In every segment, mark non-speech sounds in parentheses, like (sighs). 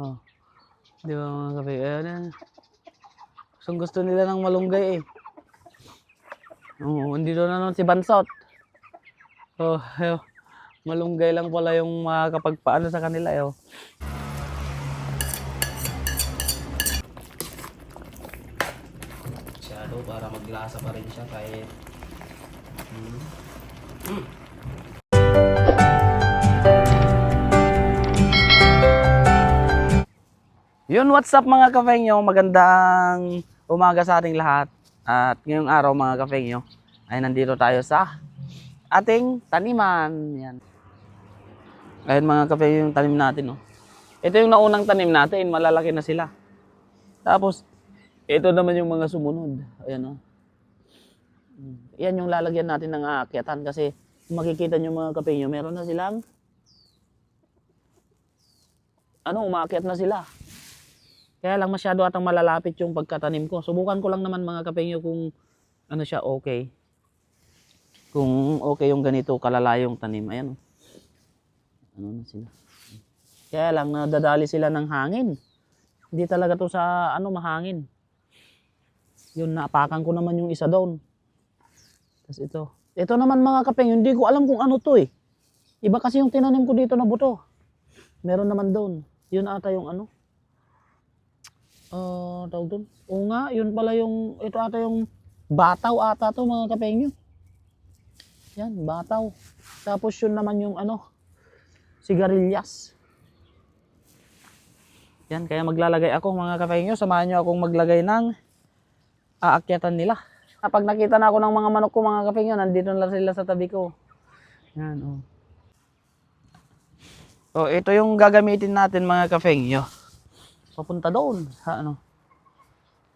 Oh. Di ba mga kape? Ayan yan. Gustong gusto nila ng malunggay eh. Oo, hindi doon naman si Bansot. Oh, ayo. Malunggay lang pala yung makakapagpaano sa kanila eh. oh. Masyado para maglasa pa rin siya kahit... Hmm. Yun, what's up mga kafengyo? Magandang umaga sa ating lahat. At ngayong araw mga kafengyo, ay nandito tayo sa ating taniman. Yan. Ayun mga kafengyo yung tanim natin. Oh. Ito yung naunang tanim natin, malalaki na sila. Tapos, ito naman yung mga sumunod. Ayan oh. Yan yung lalagyan natin ng aakyatan kasi makikita nyo mga kafengyo, meron na silang ano, umaakyat na sila. Kaya lang masyado atang malalapit yung pagkatanim ko. Subukan ko lang naman mga kapengyo kung ano siya okay. Kung okay yung ganito kalala yung tanim. Ayan. oh. Ano na sila. Kaya lang nadadali sila ng hangin. Hindi talaga to sa ano mahangin. Yun naapakan ko naman yung isa doon. Tapos ito. Ito naman mga kapengyo, hindi ko alam kung ano to eh. Iba kasi yung tinanim ko dito na buto. Meron naman doon. Yun ata yung ano. Ah, tawag doon. Oo nga, yun pala yung, ito ata yung bataw ata to mga kapengyo. Yan, bataw. Tapos yun naman yung ano, sigarilyas. Yan, kaya maglalagay ako mga kapengyo. Samahan nyo akong maglagay ng aakyatan nila. Kapag nakita na ako ng mga manok ko mga kapengyo, nandito na sila sa tabi ko. Yan, oh. So, ito yung gagamitin natin mga kafengyo. Papunta doon sa ano.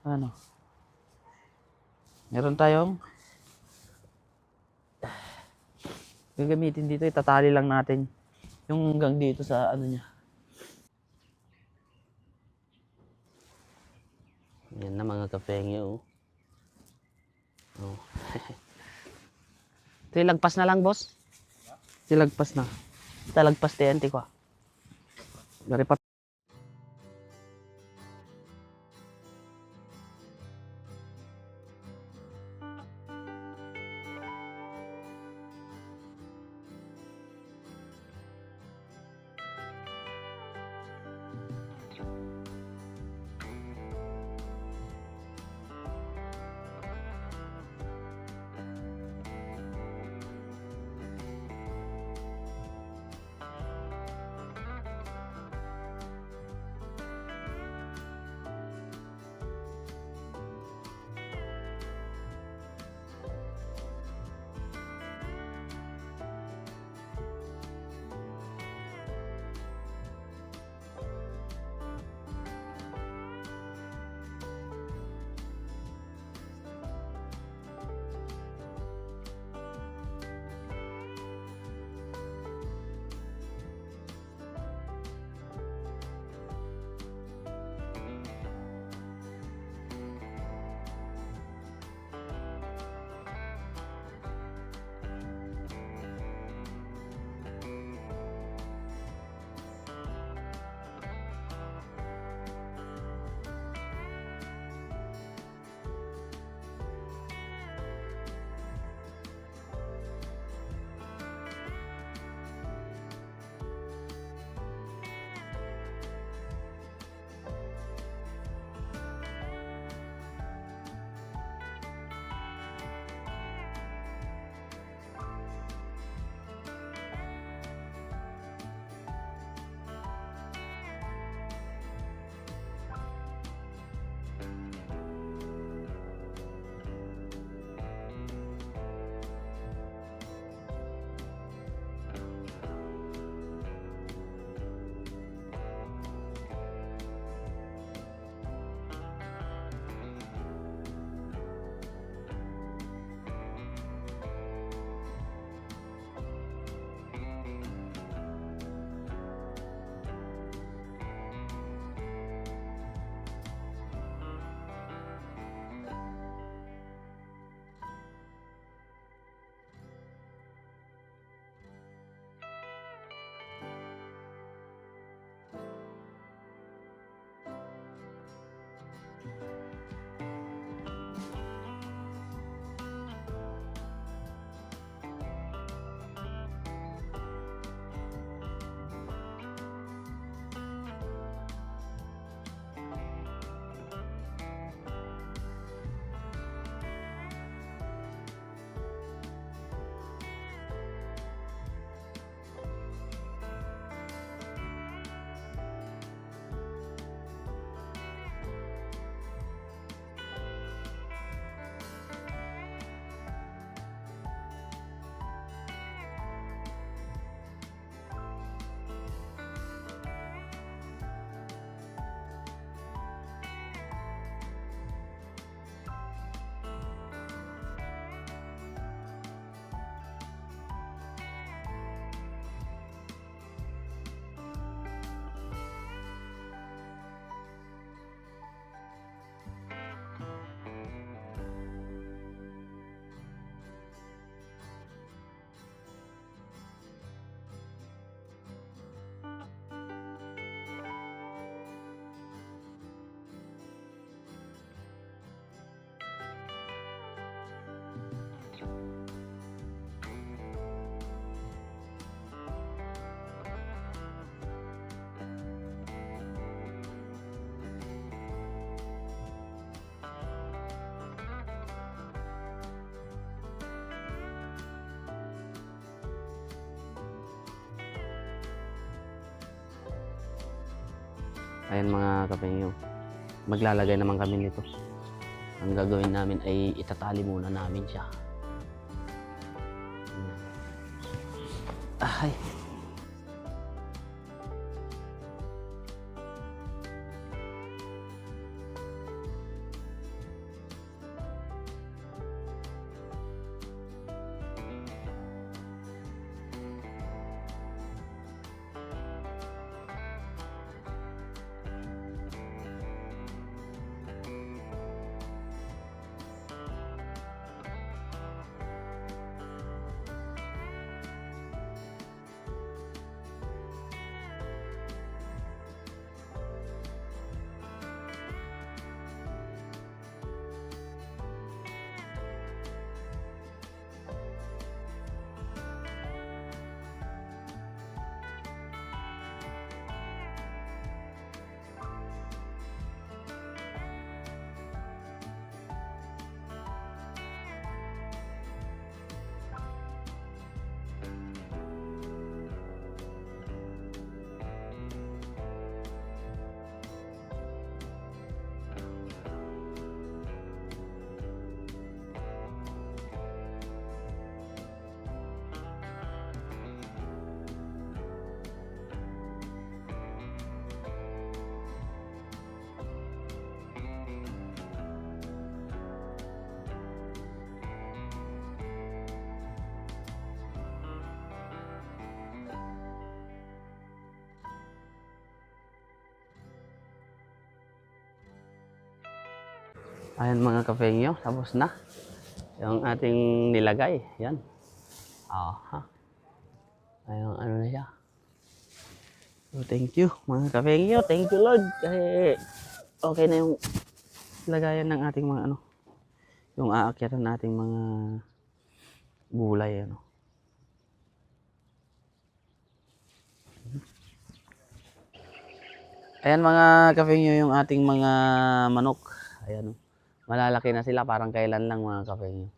Ano. Meron tayong gagamitin dito, itatali lang natin yung hanggang dito sa ano niya. Yan na mga kapengyo. Oh. oh. (laughs) Tilagpas na lang, boss. Tilagpas na. Talagpas TNT ko. Dari Ayan mga kapengyo. Maglalagay naman kami nito. Ang gagawin namin ay itatali muna namin siya. Ay. Ayan mga kapengyo, tapos na. Yung ating nilagay, yan. Aha. Ayun, ano na siya. So, thank you mga kapengyo. Thank you Lord. Kasi okay na yung lagayan ng ating mga ano. Yung aakyatan nating mga gulay, ano. Ayan mga kapengyo yung ating mga manok. Ayan. oh. Malalaki na sila parang kailan lang mga kapengyo.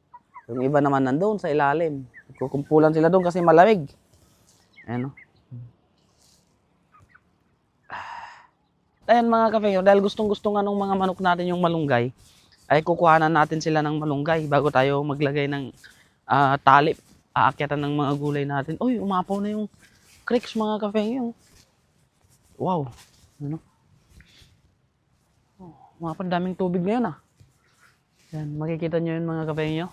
Yung iba naman nandoon sa ilalim. Kukumpulan sila doon kasi malamig. Ayan oh. (sighs) Ayan mga kapengyo, dahil gustong gusto nga ng mga manok natin yung malunggay, ay kukuhanan natin sila ng malunggay bago tayo maglagay ng ah, tali. Aakyatan ng mga gulay natin. Uy, umapaw na yung creeks mga kapengyo. Wow. Ano? Oh, umapaw, daming tubig ngayon ah. Yan, makikita nyo yun mga kapengyo.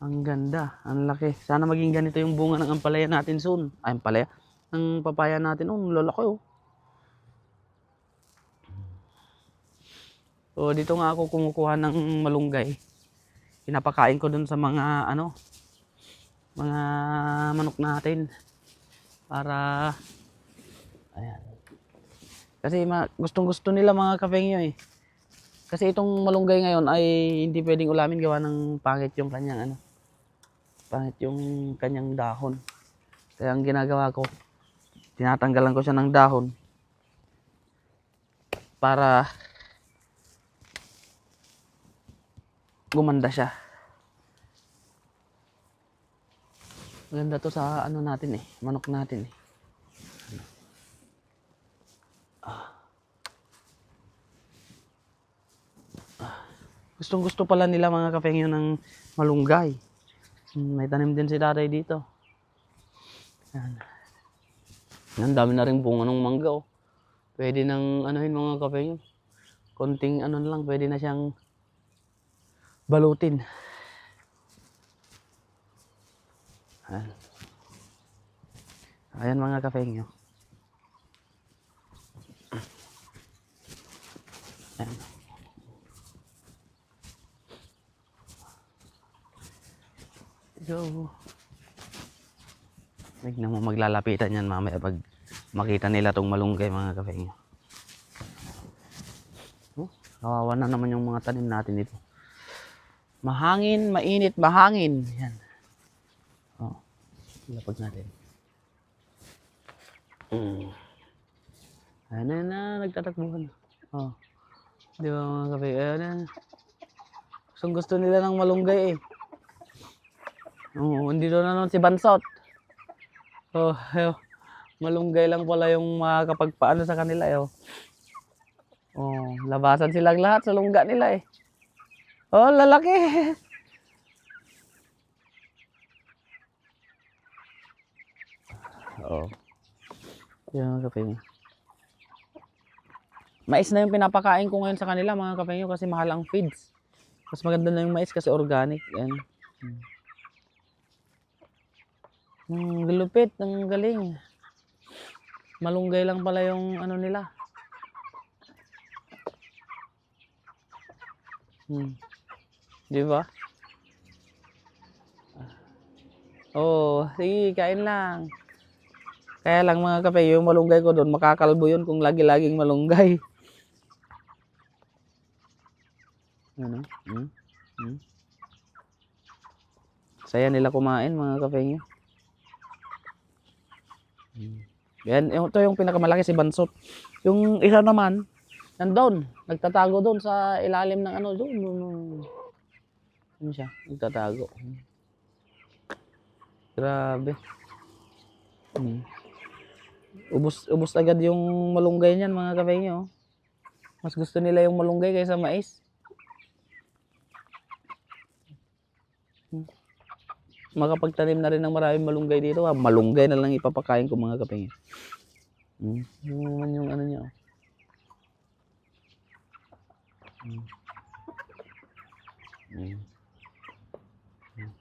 Ang ganda, ang laki. Sana maging ganito yung bunga ng ampalaya natin soon. Ay, ampalaya. Ng papaya natin. Oh, lalaki oh. So, dito nga ako kumukuha ng malunggay. Pinapakain ko dun sa mga, ano, mga manok natin. Para, ayan. Kasi ma- gustong gusto nila mga kapengyo eh. Kasi itong malunggay ngayon ay hindi pwedeng ulamin gawa ng pangit yung kanyang ano. Pangit yung kanyang dahon. Kaya ang ginagawa ko, tinatanggalan ko siya ng dahon para gumanda siya. Maganda to sa ano natin eh, manok natin eh. Gustong gusto pala nila mga kapengyo ng malunggay. May tanim din si tatay dito. Yan. Yan, dami na rin bunga ng mangga oh. Pwede nang anuhin mga kapengyo. Konting ano lang, pwede na siyang balutin. Ayan. Ayan mga kapengyo. Ayan. Go. Maglalapitan yan mamaya pag makita nila tong malunggay mga kapengyo. Oh, kawawa na naman yung mga tanim natin dito. Mahangin, mainit, mahangin. Yan. Oh, lapag natin. Mm. Ayan na na, nagtatakbuhan. Oh. Di ba mga kape? Ayan na. Gustong gusto nila ng malunggay eh. Oo, hindi doon na naman si Bansot. Oh, ayo. Malunggay lang pala yung makakapagpaano sa kanila eh. Oh. oh, labasan silang lahat sa lungga nila eh. Oh, lalaki. (laughs) Oo. Yan mga kapinyo. Mais na yung pinapakain ko ngayon sa kanila mga kapinyo kasi mahal ang feeds. Mas maganda na yung mais kasi organic. Yan. Hmm. Hmm, galupit, ang galing. Malunggay lang pala yung ano nila. Hmm. Di ba? Oh, sige, kain lang. Kaya lang mga kape, yung malunggay ko doon, makakalbo yun kung lagi-laging malunggay. Ano? Hmm? Hmm? Saya nila kumain mga kape nyo. Yan, ito yung pinakamalaki si Bansot. Yung isa naman, nandun, nagtatago doon sa ilalim ng ano, doon. Ano siya? Nagtatago. Grabe. Hmm. Ubus, ubus agad yung malunggay niyan mga kapay nyo. Mas gusto nila yung malunggay kaysa mais. Makapagtanim na rin ng maraming malunggay dito. Ha. Malunggay na lang ipapakain ko mga nyo. Hmm. Yung, naman yung ano niya. oh. Hmm. Hmm. Hmm.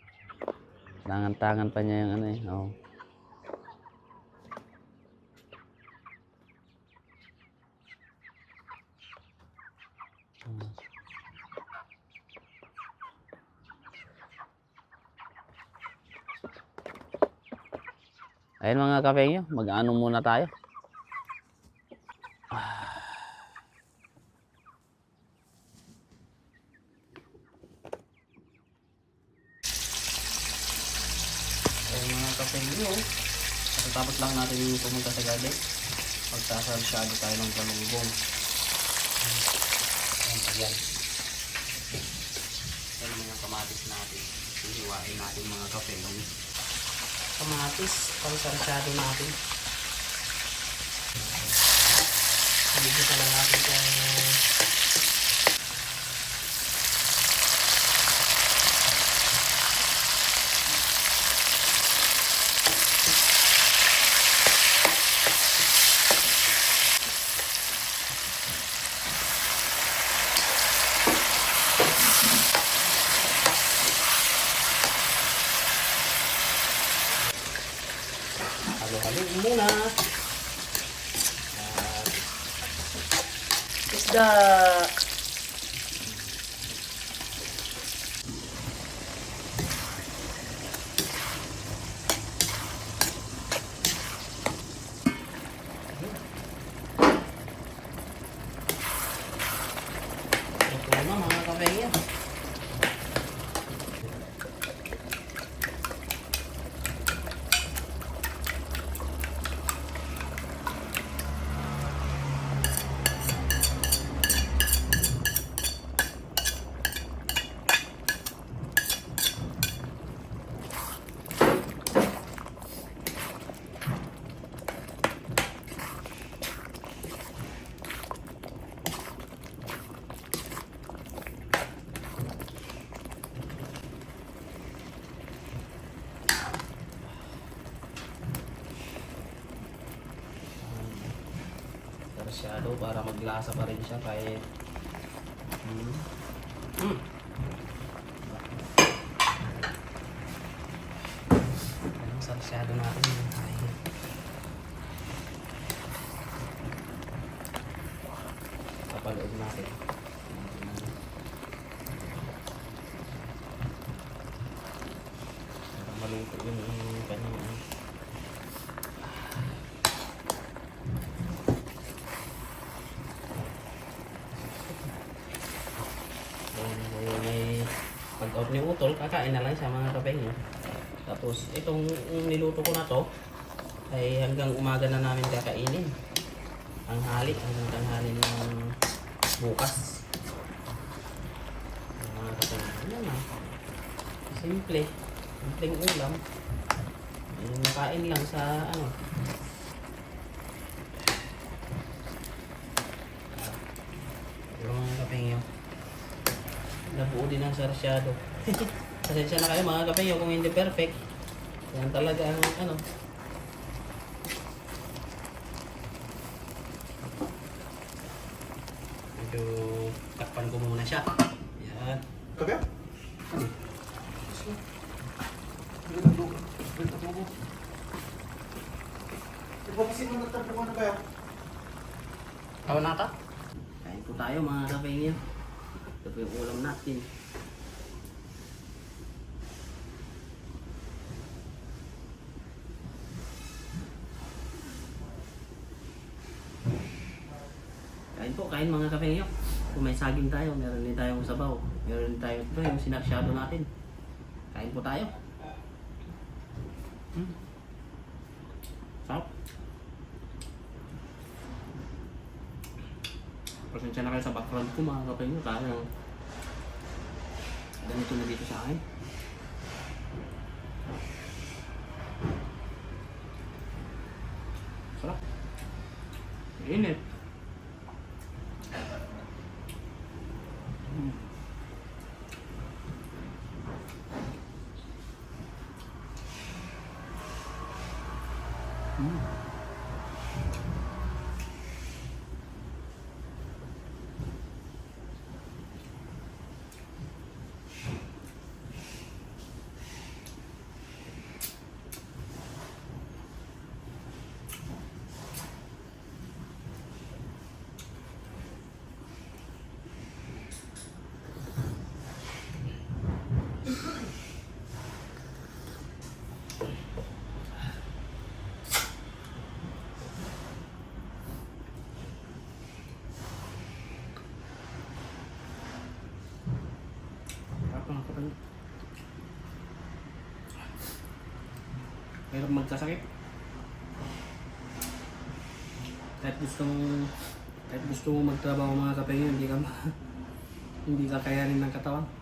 Tangan-tangan pa niya yung ano eh. Oh. Ayun mga kape nyo, mag-ano muna tayo. Ayun mga kape nyo, Tapos lang natin pumunta sa garden. Magsasalsyado tayo ng balunggong. Ayan, ayan. Ayan mga kamatis natin. Hihiwain natin mga kape kamatis, pangsarsado natin. Dito pala natin sa muna. At isda. Ito na mga kabengya. Sarsyado para maglasa pa rin siya kahit hmm. Hmm. Ang sarsyado natin yung kain. Kapalood natin. Maluto yung putol, kakain na lang siya mga kapengyo. Tapos itong niluto ko na to, ay hanggang umaga na namin kakainin. Ang halik, hanggang tanghali ng bukas. Mga kapengyo, yan na. Simple. Simpleng ulam. Nakain lang sa ano, Pero mga kapengyo, nabuo din ang sarsyado. (laughs) Pasensya na kayo mga kapeyo kung hindi perfect. Yan talaga ang ano. Medyo takpan ko muna siya. Yan. Na kayo. Tawa na ta? Kain po tayo mga kapeyo. Ito po yung ulam natin. Kain po, kain mga kapeyo. Kung may saging tayo, meron din tayong sabaw. Meron din tayo ito, yung sinasyado natin. Kain po tayo. Hmm. Sarap. Pasensya na kayo sa background ko mga kapeyo. Kaya ganito na dito sa akin. Sarap. Init. Mm. Mm. Sarap mga kapeyo. Hirap magkasakit. Kahit gusto mong kahit gusto mo magtrabaho mga kapeyo, hindi ka (laughs) hindi ka kayanin ng katawan.